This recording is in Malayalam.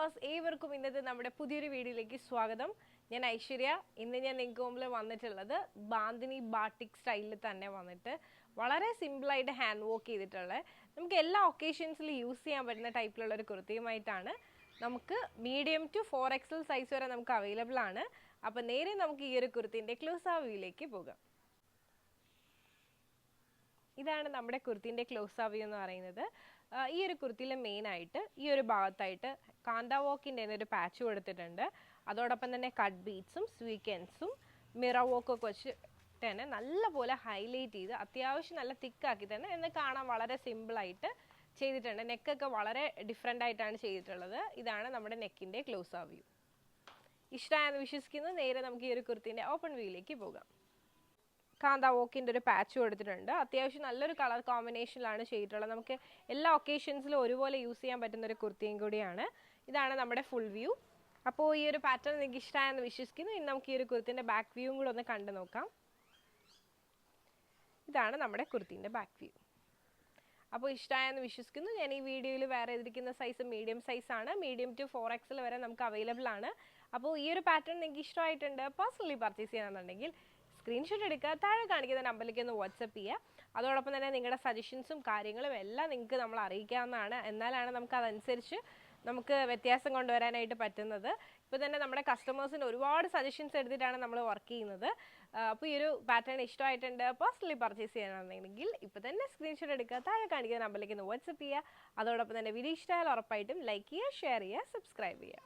വ്യൂവേഴ്സ് ഏവർക്കും ഇന്നത്തെ നമ്മുടെ പുതിയൊരു വീഡിയോയിലേക്ക് സ്വാഗതം. ഞാൻ ഐശ്വര്യ. ഇന്ന് ഞാൻ നിങ്ങൾക്ക് മുമ്പിൽ വന്നിട്ടുള്ളത് ബാന്തിനി ബാട്ടിക് സ്റ്റൈലിൽ തന്നെ വന്നിട്ട് വളരെ സിമ്പിളായിട്ട് ഹാൻഡ് വർക്ക് ചെയ്തിട്ടുള്ള നമുക്ക് എല്ലാ ഒക്കേഷൻസിലും യൂസ് ചെയ്യാൻ പറ്റുന്ന ടൈപ്പിലുള്ള ഒരു കുർത്തിയുമായിട്ടാണ് നമുക്ക് medium to four XL size വരെ നമുക്ക് അവൈലബിൾ ആണ്. അപ്പോൾ നേരെ നമുക്ക് ഈ ഒരു കുർത്തിന്റെ ക്ലോസ് ആ വ്യൂയിലേക്ക് പോകാം. ഇതാണ് നമ്മുടെ കുർത്തിന്റെ ക്ലോസ് ആ വ്യൂ എന്ന് പറയുന്നത്. ഈ ഒരു കുർത്തിയിൽ മെയിൻ ആയിട്ട് ഈ ഒരു ഭാഗത്തായിട്ട് കാന്ത വോക്കിന്റെ ഒരു പാച്ച് കൊടുത്തിട്ടുണ്ട്. അതോടൊപ്പം തന്നെ കട്ട് ബീറ്റ്സും സ്വീക്കൻസും മിറ വോക്കൊക്കെ വെച്ച് തന്നെ നല്ലപോലെ ഹൈലൈറ്റ് ചെയ്ത് അത്യാവശ്യം നല്ല തിക്കാക്കി തന്നെ എന്ന് കാണാൻ വളരെ സിമ്പിളായിട്ട് ചെയ്തിട്ടുണ്ട്. നെക്കൊക്കെ വളരെ ഡിഫറെന്റ് ആയിട്ടാണ് ചെയ്തിട്ടുള്ളത്. ഇതാണ് നമ്മുടെ നെക്കിന്റെ ക്ലോസ് ആ വ്യൂ ഇഷ്ടമായെന്ന് വിശ്വസിക്കുന്നു. നേരെ നമുക്ക് ഈ ഒരു കുർത്തിന്റെ ഓപ്പൺ വ്യൂയിലേക്ക് പോകാം. കാന്ത വോക്കിന്റെ ഒരു പാച്ച് കൊടുത്തിട്ടുണ്ട് അത്യാവശ്യം നല്ലൊരു കളർ കോമ്പിനേഷനിലാണ് ചെയ്തിട്ടുള്ളത്. നമുക്ക് എല്ലാ ഒക്കേഷൻസിലും ഒരുപോലെ യൂസ് ചെയ്യാൻ പറ്റുന്ന ഒരു കുർത്തിയും കൂടിയാണ്. ഇതാണ് നമ്മുടെ ഫുൾ വ്യൂ. അപ്പോൾ ഈ ഒരു പാറ്റേൺ നിങ്ങൾക്ക് ഇഷ്ടമായെന്ന് വിശ്വസിക്കുന്നു. ഇനി നമുക്ക് ഈ ഒരു കുർത്തിന്റെ ബാക്ക് വ്യൂവും കൂടെ ഒന്ന് കണ്ടു നോക്കാം. ഇതാണ് നമ്മുടെ കുർത്തിന്റെ ബാക്ക് വ്യൂ. അപ്പോൾ ഇഷ്ടമായെന്ന് വിശ്വസിക്കുന്നു. ഞാൻ ഈ വീഡിയോയിൽ വേറെ എതിരിക്കുന്ന സൈസ് മീഡിയം സൈസാണ് മീഡിയം ടു ഫോർ എക്സിൽ വരെ നമുക്ക് അവൈലബിൾ ആണ്. അപ്പോൾ ഈ ഒരു പാറ്റേൺ നിങ്ങൾക്ക് ഇഷ്ടമായിട്ടുണ്ട് പേഴ്സണലി പർച്ചേസ് ചെയ്യണമെന്നുണ്ടെങ്കിൽ സ്ക്രീൻഷോട്ട് എടുക്കുക താഴെ കാണിക്കുന്ന നമ്പറിലേക്ക് ഒന്ന് വാട്സപ്പ് ചെയ്യുക. അതോടൊപ്പം തന്നെ നിങ്ങളുടെ സജഷൻസും കാര്യങ്ങളും എല്ലാം നിങ്ങൾക്ക് നമ്മൾ അറിയിക്കാവുന്നതാണ്. എന്നാലാണ് നമുക്ക് അതനുസരിച്ച് നമുക്ക് വ്യത്യാസം കൊണ്ടുവരാനായിട്ട് പറ്റുന്നത്. ഇപ്പോൾ തന്നെ നമ്മുടെ കസ്റ്റമേഴ്സിന് ഒരുപാട് സജഷൻസ് എടുത്തിട്ടാണ് നമ്മൾ വർക്ക് ചെയ്യുന്നത്. അപ്പോൾ ഈ ഒരു പാറ്റേൺ ഇഷ്ടമായിട്ടുണ്ട് പേഴ്സണലി പർച്ചേസ് ചെയ്യണമെന്നുണ്ടെങ്കിൽ ഇപ്പോൾ തന്നെ സ്ക്രീൻഷോട്ട് എടുക്കുക താഴെ കാണിക്കുന്ന നമ്പറിലേക്ക് ഒന്ന് വാട്സപ്പ് ചെയ്യുക. അതോടൊപ്പം തന്നെ വീഡിയോ ഇഷ്ടമായാൽ ഉറപ്പായിട്ടും ലൈക്ക് ചെയ്യുക ഷെയർ ചെയ്യുക സബ്സ്ക്രൈബ് ചെയ്യുക.